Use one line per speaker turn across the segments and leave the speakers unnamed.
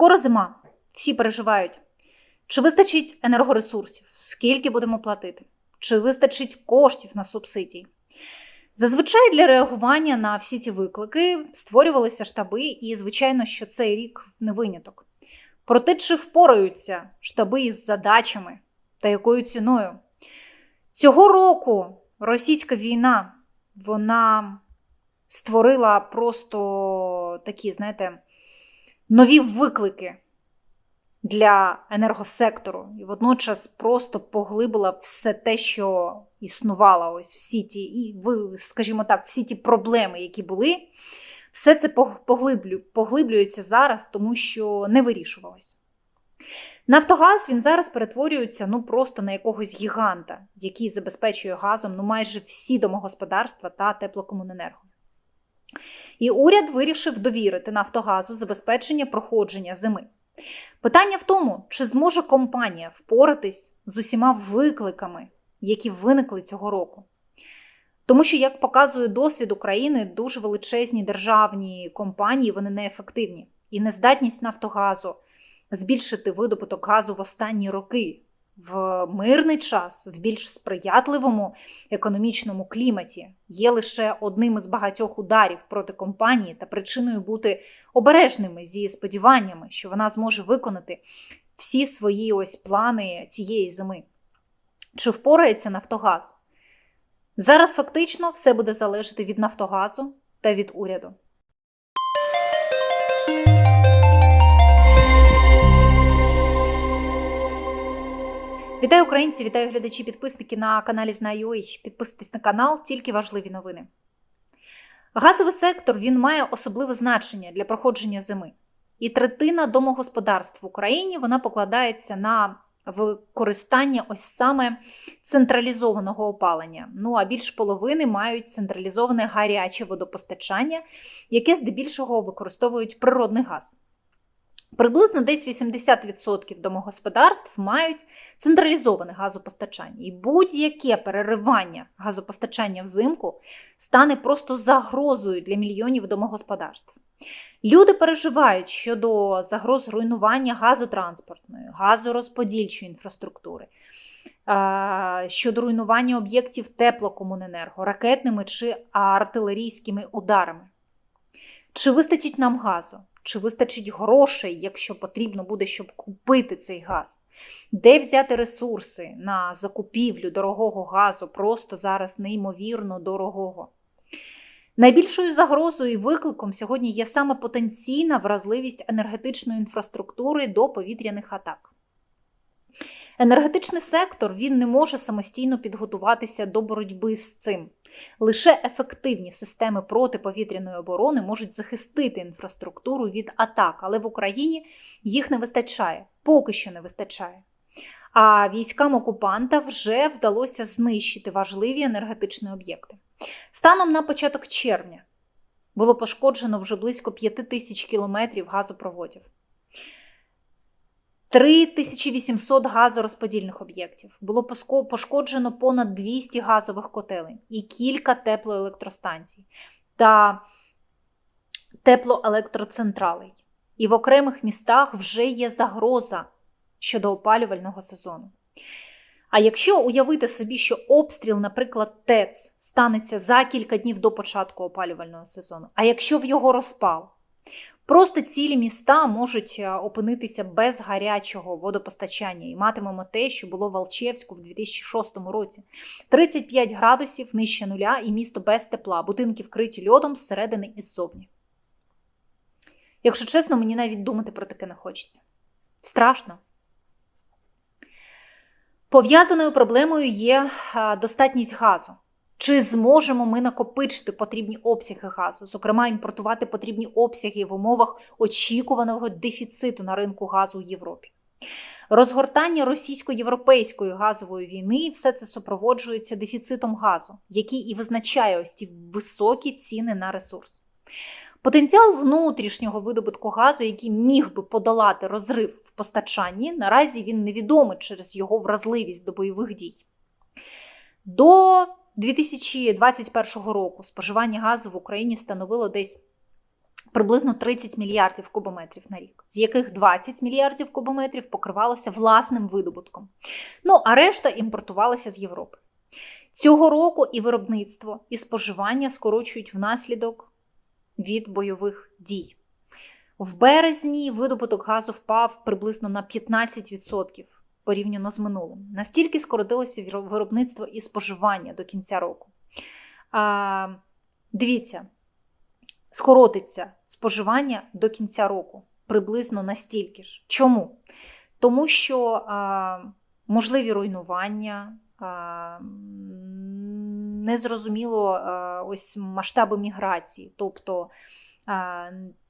Скоро зима, всі переживають. Чи вистачить енергоресурсів? Скільки будемо платити? Чи вистачить коштів на субсидії? Зазвичай для реагування на всі ці виклики створювалися штаби, і, звичайно, що цей рік не виняток. Проте, чи впораються штаби із задачами та якою ціною? Цього року російська війна вона створила просто такі, знаєте, нові виклики для енергосектору і водночас просто поглибила все те, що існувало, ось всі ті, і ви, скажімо так, всі ті проблеми, які були, все це поглиблю, поглиблюється зараз, тому що не вирішувалось. Нафтогаз він зараз перетворюється ну просто на якогось гіганта, який забезпечує газом ну майже всі домогосподарства та теплокомуненерго. І уряд вирішив довірити Нафтогазу забезпечення проходження зими. Питання в тому, чи зможе компанія впоратись з усіма викликами, які виникли цього року. Тому що, як показує досвід України, дуже величезні державні компанії вони неефективні. І нездатність Нафтогазу збільшити видобуток газу в останні роки в мирний час, в більш сприятливому економічному кліматі, є лише одним із багатьох ударів проти компанії та причиною бути обережними зі сподіваннями, що вона зможе виконати всі свої ось плани цієї зими. Чи впорається Нафтогаз? Зараз фактично все буде залежати від Нафтогазу та від уряду. Вітаю українці, вітаю глядачі, підписники на каналі Знаю.ua. Підписуйтесь на канал, тільки важливі новини. Газовий сектор він має особливе значення для проходження зими. І третина домогосподарств в Україні вона покладається на використання ось саме централізованого опалення. Ну а більш половини мають централізоване гаряче водопостачання, яке здебільшого використовують природний газ. Приблизно десь 80% домогосподарств мають централізоване газопостачання, і будь-яке переривання газопостачання взимку стане просто загрозою для мільйонів домогосподарств. Люди переживають щодо загроз руйнування газотранспортної, газорозподільчої інфраструктури, щодо руйнування об'єктів теплокомуненерго, ракетними чи артилерійськими ударами. Чи вистачить нам газу? Чи вистачить грошей, якщо потрібно буде, щоб купити цей газ? Де взяти ресурси на закупівлю дорогого газу, просто зараз неймовірно дорогого? Найбільшою загрозою і викликом сьогодні є саме потенційна вразливість енергетичної інфраструктури до повітряних атак. Енергетичний сектор він не може самостійно підготуватися до боротьби з цим. Лише ефективні системи протиповітряної оборони можуть захистити інфраструктуру від атак, але в Україні їх не вистачає, поки що не вистачає. А військам окупанта вже вдалося знищити важливі енергетичні об'єкти. Станом на початок червня було пошкоджено вже близько 5 тисяч кілометрів газопроводів. 3800 газорозподільних об'єктів. Було пошкоджено понад 200 газових котелень і кілька теплоелектростанцій та теплоелектроцентралей. І в окремих містах вже є загроза щодо опалювального сезону. А якщо уявити собі, що обстріл, наприклад, ТЕЦ станеться за кілька днів до початку опалювального сезону, а якщо в його розпал, Просто цілі міста можуть е, опинитися без гарячого водопостачання і матимемо те, що було в Алчевську в 2006 році. 35 градусів нижче нуля і місто без тепла, будинки вкриті льодом зсередини і ззовні. Якщо чесно, мені навіть думати про таке не хочеться. Страшно. Пов'язаною проблемою є е, достатність газу. Чи зможемо ми накопичити потрібні обсяги газу, зокрема, імпортувати потрібні обсяги в умовах очікуваного дефіциту на ринку газу в Європі? Розгортання російсько-європейської газової війни все це супроводжується дефіцитом газу, який і визначає ось ці високі ціни на ресурс. Потенціал внутрішнього видобутку газу, який міг би подолати розрив в постачанні, наразі він невідомий через його вразливість до бойових дій. До 2021 року споживання газу в Україні становило десь приблизно 30 мільярдів кубометрів на рік, з яких 20 мільярдів кубометрів покривалося власним видобутком. Ну а решта імпортувалася з Європи. Цього року і виробництво, і споживання скорочують внаслідок від бойових дій. В березні видобуток газу впав приблизно на 15% порівняно з минулим. Настільки скоротилося виробництво і споживання до кінця року. А, Дивіться, скоротиться споживання до кінця року приблизно настільки ж. Чому? Тому що а, можливі руйнування. А, Незрозуміло ось масштаби міграції. Тобто,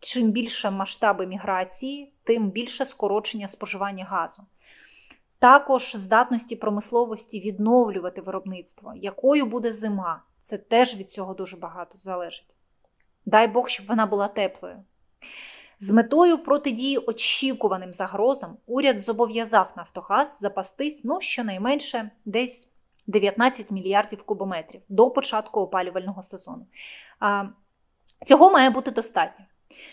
чим більше масштаби міграції, тим більше скорочення споживання газу. Також здатності промисловості відновлювати виробництво, якою буде зима. Це теж від цього дуже багато залежить. Дай Бог, щоб вона була теплою. З метою протидії очікуваним загрозам уряд зобов'язав Нафтогаз запастись ну, щонайменше десь 19 мільярдів кубометрів до початку опалювального сезону. Цього має бути достатньо.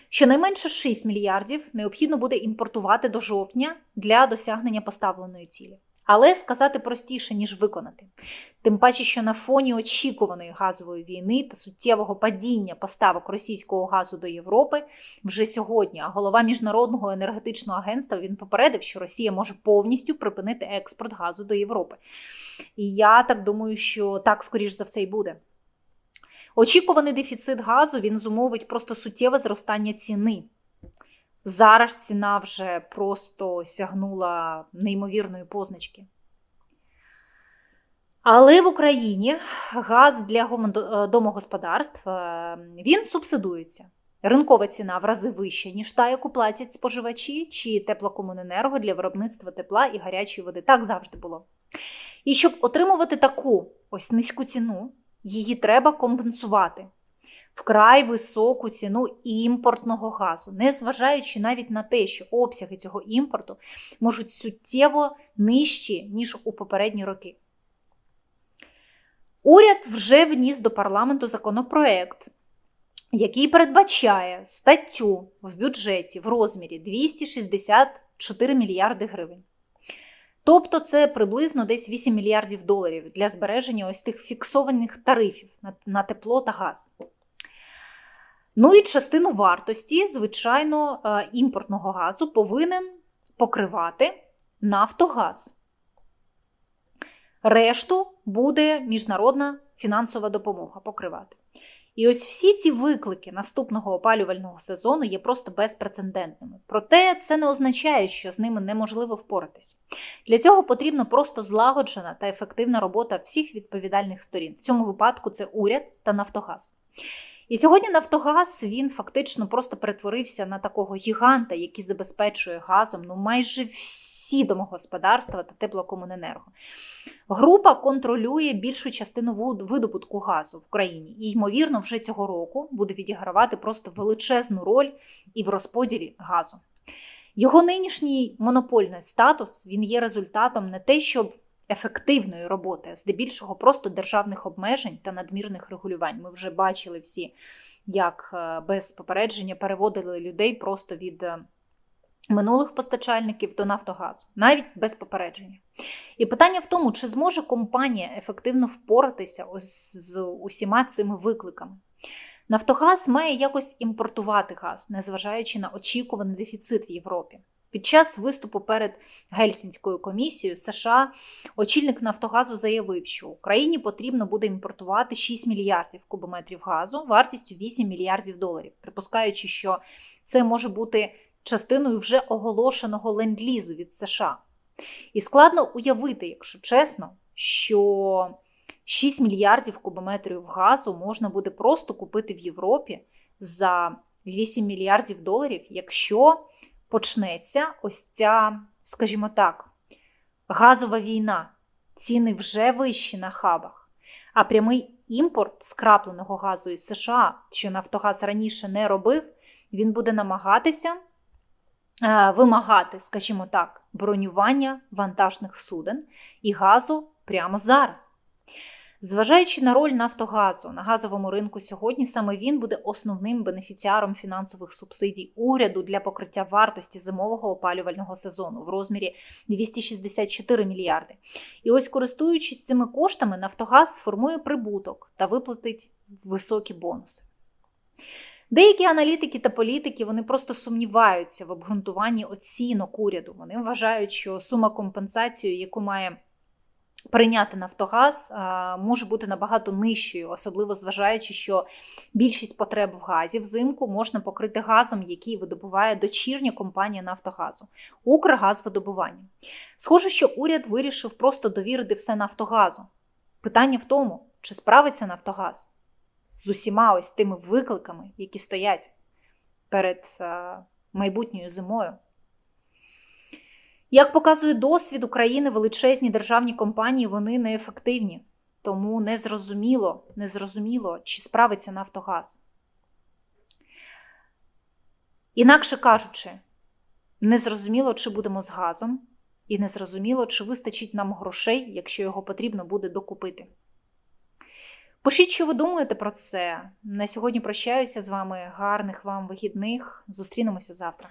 Щонайменше 6 мільярдів необхідно буде імпортувати до жовтня для досягнення поставленої цілі. Але сказати простіше, ніж виконати. Тим паче, що на фоні очікуваної газової війни та суттєвого падіння поставок російського газу до Європи вже сьогодні. А голова міжнародного енергетичного агентства він попередив, що Росія може повністю припинити експорт газу до Європи. І я так думаю, що так скоріш за все й буде. Очікуваний дефіцит газу він зумовить просто суттєве зростання ціни. Зараз ціна вже просто сягнула неймовірної позначки. Але в Україні газ для е, домогосподарств е, він субсидується. Ринкова ціна в рази вища, ніж та, яку платять споживачі чи теплокомуненерго для виробництва тепла і гарячої води. Так завжди було. І щоб отримувати таку ось низьку ціну, її треба компенсувати вкрай високу ціну імпортного газу, незважаючи навіть на те, що обсяги цього імпорту можуть суттєво нижчі, ніж у попередні роки. Уряд вже вніс до парламенту законопроект, який передбачає статтю в бюджеті в розмірі 264 мільярди гривень. Тобто це приблизно десь 8 мільярдів доларів для збереження ось тих фіксованих тарифів на тепло та газ. Ну і частину вартості, звичайно, е, імпортного газу повинен покривати Нафтогаз. Решту буде міжнародна фінансова допомога покривати. І ось всі ці виклики наступного опалювального сезону є просто безпрецедентними. Проте це не означає, що з ними неможливо впоратись. Для цього потрібна просто злагоджена та ефективна робота всіх відповідальних сторін. В цьому випадку це уряд та Нафтогаз. І сьогодні Нафтогаз він фактично просто перетворився на такого гіганта, який забезпечує газом ну майже всі домогосподарства та теплокомуненерго. Група контролює більшу частину видобутку газу в країні і, ймовірно, вже цього року буде відігравати просто величезну роль і в розподілі газу. Його нинішній монопольний статус він є результатом не те, щоб ефективної роботи, а здебільшого просто державних обмежень та надмірних регулювань. Ми вже бачили всі, як е, без попередження переводили людей просто від е, минулих постачальників до Нафтогазу, навіть без попередження. І питання в тому, чи зможе компанія ефективно впоратися з усіма цими викликами. Нафтогаз має якось імпортувати газ, незважаючи на очікуваний дефіцит в Європі. Під час виступу перед Гельсінською комісією США очільник Нафтогазу заявив, що Україні потрібно буде імпортувати 6 мільярдів кубометрів газу вартістю 8 мільярдів доларів, припускаючи, що це може бути частиною вже оголошеного ленд-лізу від США. І складно уявити, якщо чесно, що 6 мільярдів кубометрів газу можна буде просто купити в Європі за 8 мільярдів доларів, якщо почнеться ось ця, скажімо так, газова війна. Ціни вже вищі на хабах, а прямий імпорт скрапленого газу із США, що Нафтогаз раніше не робив, він буде намагатися вимагати, скажімо так, бронювання вантажних суден і газу прямо зараз. Зважаючи на роль Нафтогазу на газовому ринку сьогодні, саме він буде основним бенефіціаром фінансових субсидій уряду для покриття вартості зимового опалювального сезону в розмірі 264 мільярди. І ось, користуючись цими коштами, Нафтогаз сформує прибуток та виплатить високі бонуси. Деякі аналітики та політики вони просто сумніваються в обґрунтуванні оцінок уряду. Вони вважають, що сума компенсації, яку має прийняти Нафтогаз, може бути набагато нижчою, особливо зважаючи, що більшість потреб в газі взимку можна покрити газом, який видобуває дочірня компанія Нафтогазу Укргазвидобування. Схоже, що уряд вирішив просто довірити все Нафтогазу. Питання в тому, чи справиться Нафтогаз з усіма ось тими викликами, які стоять перед майбутньою зимою. Як показує досвід України, величезні державні компанії вони неефективні, тому незрозуміло, незрозуміло, чи справиться Нафтогаз. Інакше кажучи, незрозуміло, чи будемо з газом, і незрозуміло, чи вистачить нам грошей, якщо його потрібно буде докупити. Пишіть, що ви думаєте про це. На сьогодні прощаюся з вами. Гарних вам вихідних. Зустрінемося завтра.